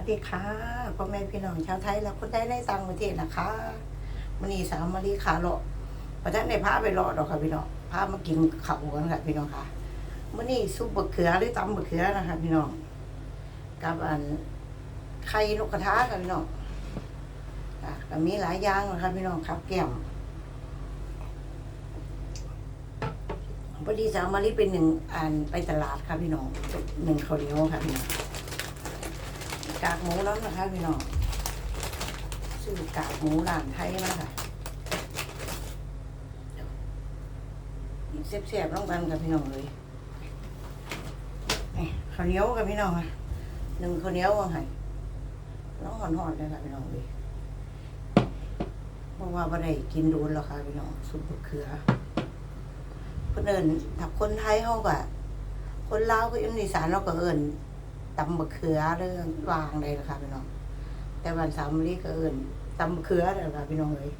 วัสดีค่ะพ่อแม่พี่น้องชาวไทยและคนไทยในต่างประเทศนะคะมันนี้สามมารีขาเลาะประท่านในพาไปเลาะดอกค่ะพี่น้องพามากินข้าวกันค่ะพี่น้องค่ะมันนี้ซุปบะเขือหรือตำบะเขือนะคะพี่น้องกับอันไข่นกกระทาค่ะพี่น้องอะก็มีหลายอย่างนะคะพี่น้องครับแก้มพอดีสาวมารีเป็นหนึ่งอันไปตลาดค่ะพี่น้องหนึ่งข้าวเหนียวค่ะพี่น้อง กากหมูแล้วนะคะพี่น้องซื้อกากหมูร้านไทยมาค่ะเสียบๆต้องกันกับพี่น้องเลยข้าวเหนียวกับพี่น้องค่ะหนึ่งข้าวเหนียวว่าไงร้องหอนๆเลยค่ะพี่น้องเลยเพราะว่าบ่ได้กินโดูนหรอกค่ะพี่น้องซุปเขือคนเอินถ้าคนไทยเขาก็คนลาวก็อินอีสานเราก็เอิน ตำมะเขือเรื่องวางเลยนะคะพี่น้อง แต่วันสามวันนี้ก็เอินตำมะเขือเลยค่ะพี่น้องเลย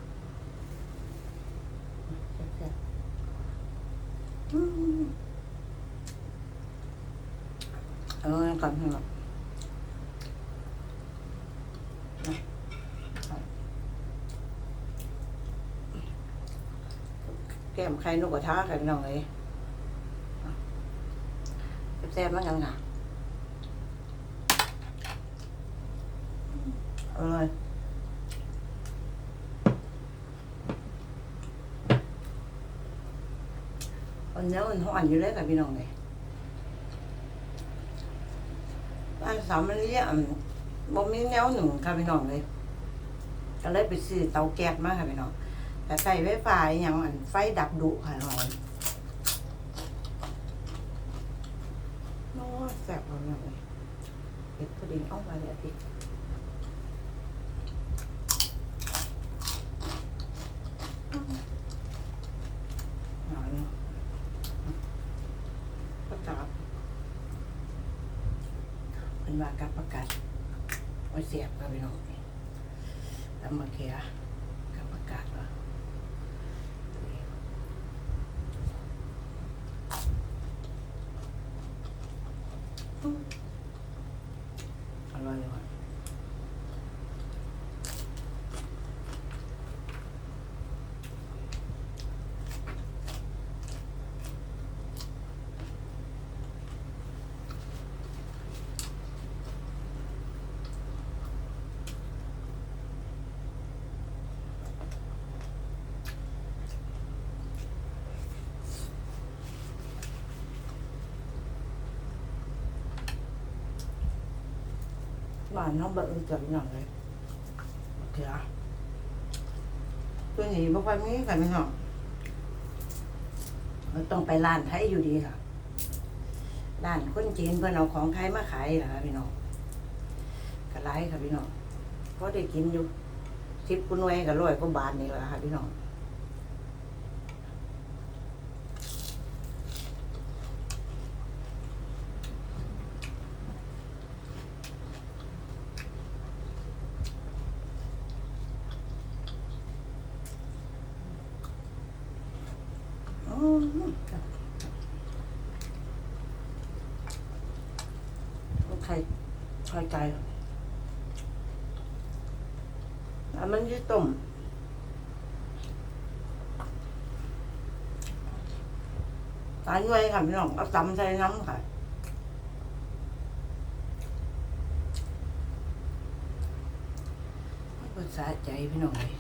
อืมเออก่อนพี่น้องแก้มไข่นกกระทาค่ะพี่น้องเลยแซ่บๆมือนกันค่ะ อร่อยอันนี้มันห่อนอยู่เลยค่ะพี่น้องเลยบ้านสามมันเรียกบ่มีแนวหนึ่งค่ะพี่น้องเลย ก็เลยไปซื้อเตาแก๊สมาค่ะพี่น้อง แต่ใส่ไฟฟ้าอย่างอันไฟดับดุค่ะน้องโอ้แซ่บมากเลยเด็ดพอดีเอาไปเลยพี่ หน่อยนึงประกาศเป็นว่ากับประกาศไว้เสียบกับพี่น้อง แล้วมเคียกับประกาศว่า บ้านน้องเบิร์เกิดหน่อยเลยเถื่อตัวนี้บอกว่ามีกันไหมเนาะเราต้องไปร้านไทยอยู่ดีค่ะร้านคนจีนเพื่อนเอาของไทยมาขายเหรอคะพี่น้องก็ไล่ค่ะพี่น้องเพราะได้กินอยู่ทิปกุนวยกับร้อยกว่าบาทนี่แหละค่ะพี่น้อง อืม ใครชอยใจอันมันยี่ต้มตายไว้ค่ะพี่น้องเอาตำใส่น้ำค่ะภาษาใจพี่น้องเลย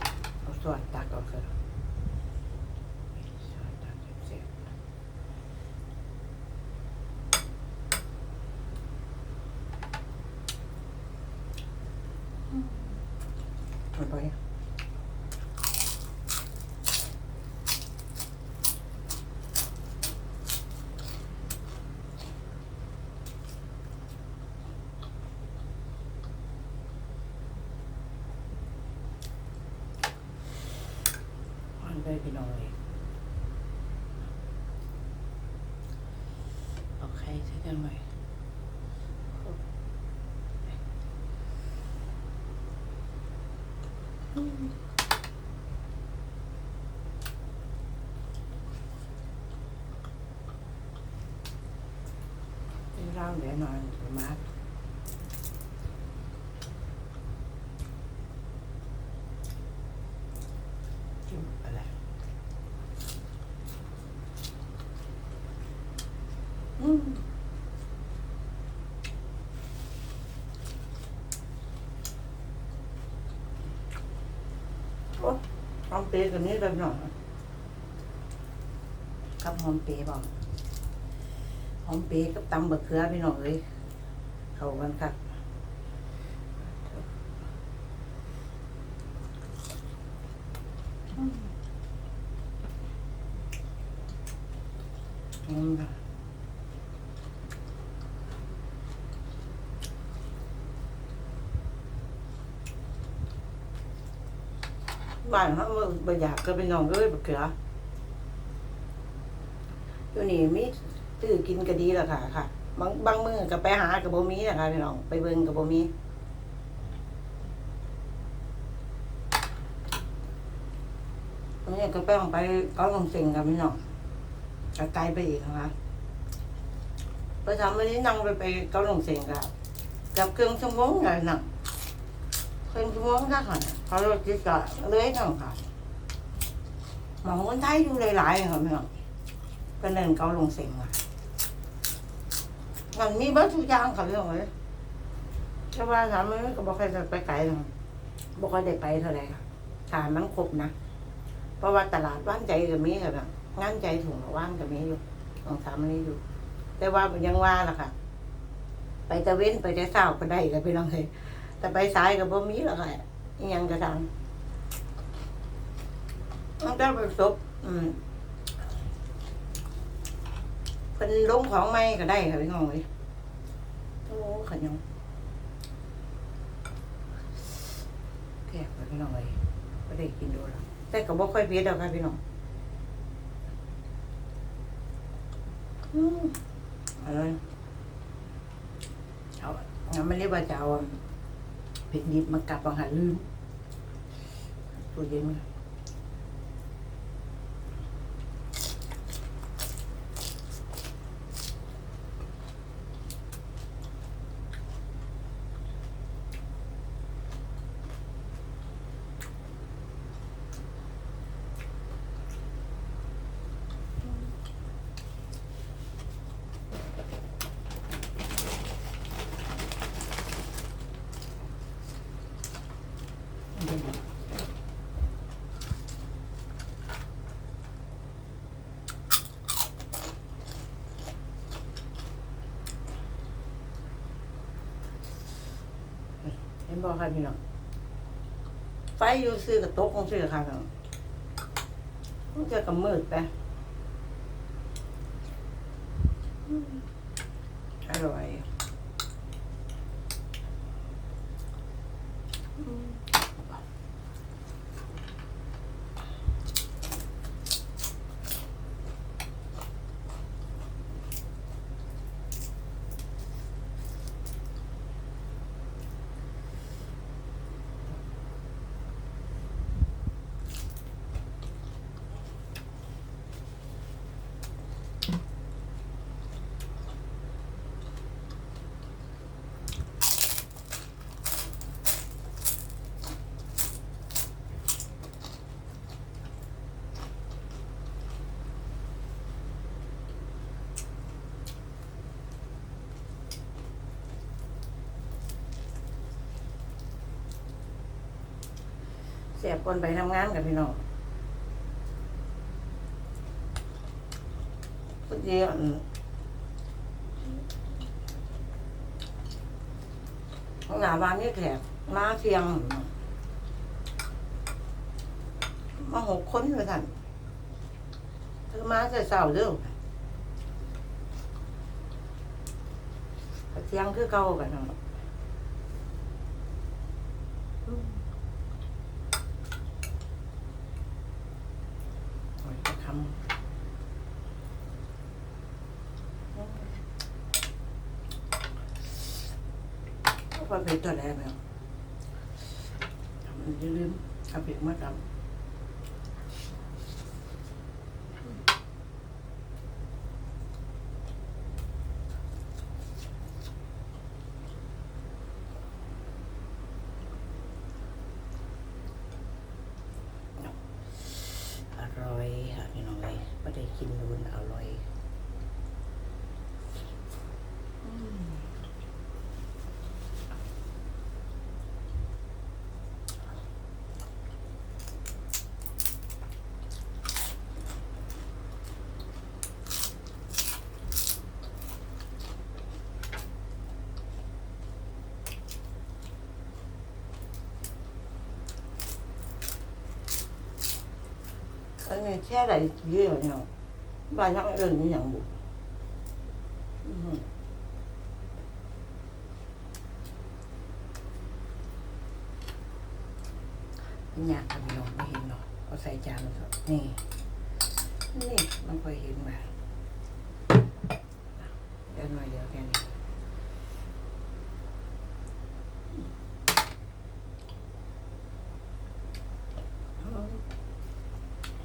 เอาสวดตักออกเลยสวดตักเสียบๆเอาไป มันไปพี่น้องเลยโอเคใช้กันไหม เป็น rau để nói thoải mái เปย์กับนี้เลยหน่อยกับหอมเปย์บอกหอมเปย์กับตำบะเขือพี่น้องเอ้ยเข้ากันครับอืม บ้านเขาบอยากก็เป็นน้องเอ้ยบะเขืออยู่นี่มีตื้อกินก็ดีแล้วค่ะค่ะ บางบางมือก็ไปหากับบ่มีนะคะพี่น้องไปเบิ่งกับบ่มีตรงนี้ก็ไปลองไปก็ลงเซ็งกับพี่น้องก็ไกลไปอีกนะคะไปทำวันนี้นั่งไปไปก็ลงเซ็งกับกับเครื่องชั่วโมงไงน่ะ เครื่องชั่วงค่ะค่ะเขารถจิตก็เลยนั่งค่ะหมองคนไทยอยู่หลายๆค่ะพี่น้องก็เดินเก็ลงเซ็งมามันมีเบิดทุกอย่างเขาเรื่องเลยแต่ว่าถามมันก็บอกใครจะไปไกลหรอกบอกว่าได้ไปเท่าไหร่ค่ะถามมันครบนะ เพราะว่าตลาดว่านใจก็มีค่ะแบบงานใจถุงละว่านก็มีอยู่ลองถามมันนี้อยู่ แต่ว่ายังว่าล่ะค่ะ ไปตะเว้นไปแต่เช้าก็ได้ก็ไปลองเลย แต่ไปสายก็บ่มีหรอกค่ะยังก็ทำมันจะประสบอืมเป็นลงของไม่ก็ได้ค่ะพี่น้องเลยโอ้ขยงแก่ไปพี่น้องเลยไม่ได้กินดูแล้วแต่ก็บ่ค่อยเผ็ดดอกค่ะพี่น้องอืมเอะไรเอาเอาไม่เรียกว่าจะเอา เผ็ดดิบมากลับบางหันลืมตัวเย็นมา เห็ นบอกค่ะพี่น้องไฟอยู่ซื้อกับโต๊ะของซื้อค่ะพี่น้องมันจะกำมืดไป เสียบคนไปทำงานกับพี่น้องพอดีอืมข้างหน้าบ้านนี่แขกมาเสียง มาหกคนเลยท่านเธอมาแต่เสาร์เด้อเสียงคือเก่ากันเนาะอืมโอ้ยจะคำพอเป็นตัวแรกแล้วอย่าลืมเอาเปียกมาดำ อร่อยค่ะพี่น้องเลยไม่ได้กินนูนอร่อยอืม อันนี้แช่อะไรเยอะเนาะบ้านทั้งเอิญนี่อย่างบุอืมอยากทำลงไม่เห็นเนาะเอาใส่จานแล้วนี่นี่มันค่อยเห็นมาเดี๋ยวหน่อยเดียวแค่นี้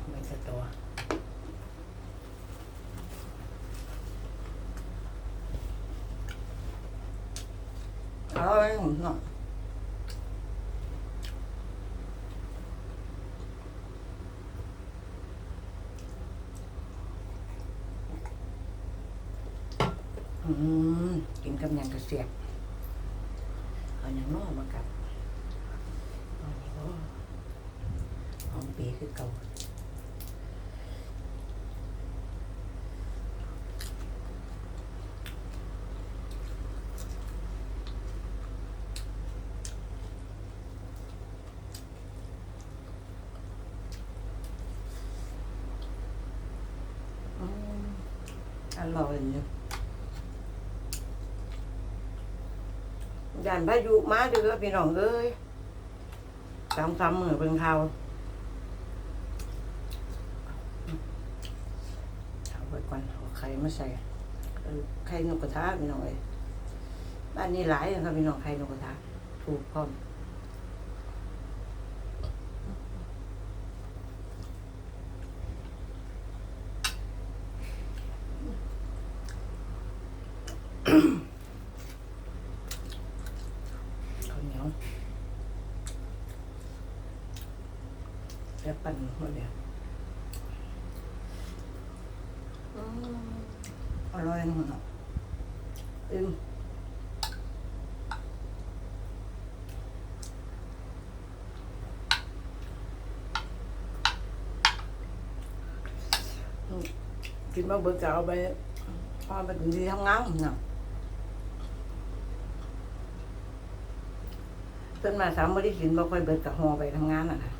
ไม่สะตัว เอาไว้ผมหน่อยอืมกินกับยังกระเสียบเอาหยังนอกมากับเอานี่ก็หอมปีคือเก่า ร่อยเนี่ยยันพายุมาเด้อพี่น้องเอ้ยสามสามมือเป็นข่าวเอาไปก่อนเอาไข่มาใส่ไข่นกกระทาพี่น้องเอ้ยบ้านนี้หลายนะครับพี่น้องไข่นกกระทาถูกพร้อม ข้าวเหนียวแล้วปั่นหัวเดียวอืมอร่อยนะมันอะอืมอืมกินมาเบิกจะเอาไปพอไปถึงที่ทำงานเนาะ เส้นมาสามบริสินบ่ค่อยเบิดกับหอไปทำงานน่ะนะ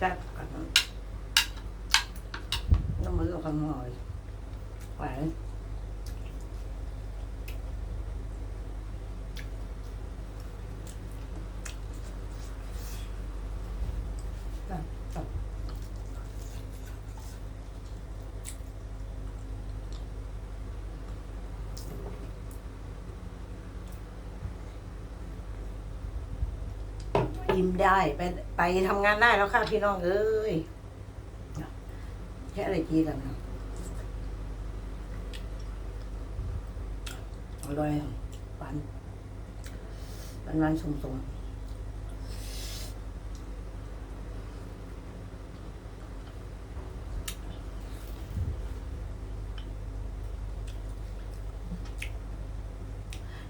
จักกันน้ำมือกับข้างหอยไหวานบจับ ยิ้มได้ไปไปทำงานได้แล้วค่ะพี่น้องเอ้ยแค่อะไรจีกันนะอร่อยหวานหวานหวานสุ่มๆ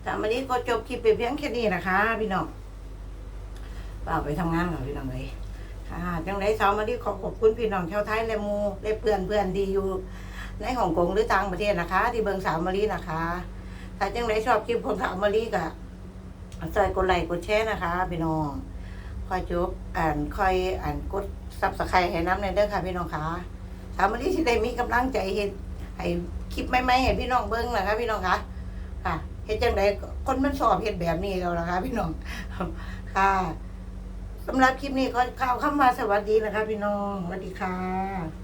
แต่วันนี้ก็จบคลิปไปเพียงแค่นี้นะคะ พี่น้อง เปล่าไปทำงานกับพี่น้องเลยค่ะจังไรสาวมาที่ขอขอบคุณพี่น้องชาวไทยและมูและเพื่อนเพื่อนที่อยู่ในฮ่องกงหรือต่างประเทศนะคะ ที่เบิงสาวมารีนะคะ ถ้าจังไรชอบคลิปของสาวมารีก็ใส่กดไลค์กดแชร์นะคะ พี่น้องคอยจบอ่านคอยอ่านกดซับสไครต์ให้น้ำในเด้อค่ะพี่น้องคะสาวมารีที่ได้มีกำลังใจเห็นให้คลิปใหม่ๆให้พี่น้องเบิ้งนะคะพี่น้องคะค่ะเฮ็ดจังไรคนมันสอบเฮ็ดแบบนี้แล้วนะคะพี่น้องค่ะ สำหรับคลิปนี้ก็ข่าวคำว่าสวัสดีนะคะ พี่น้องสวัสดีค่ะ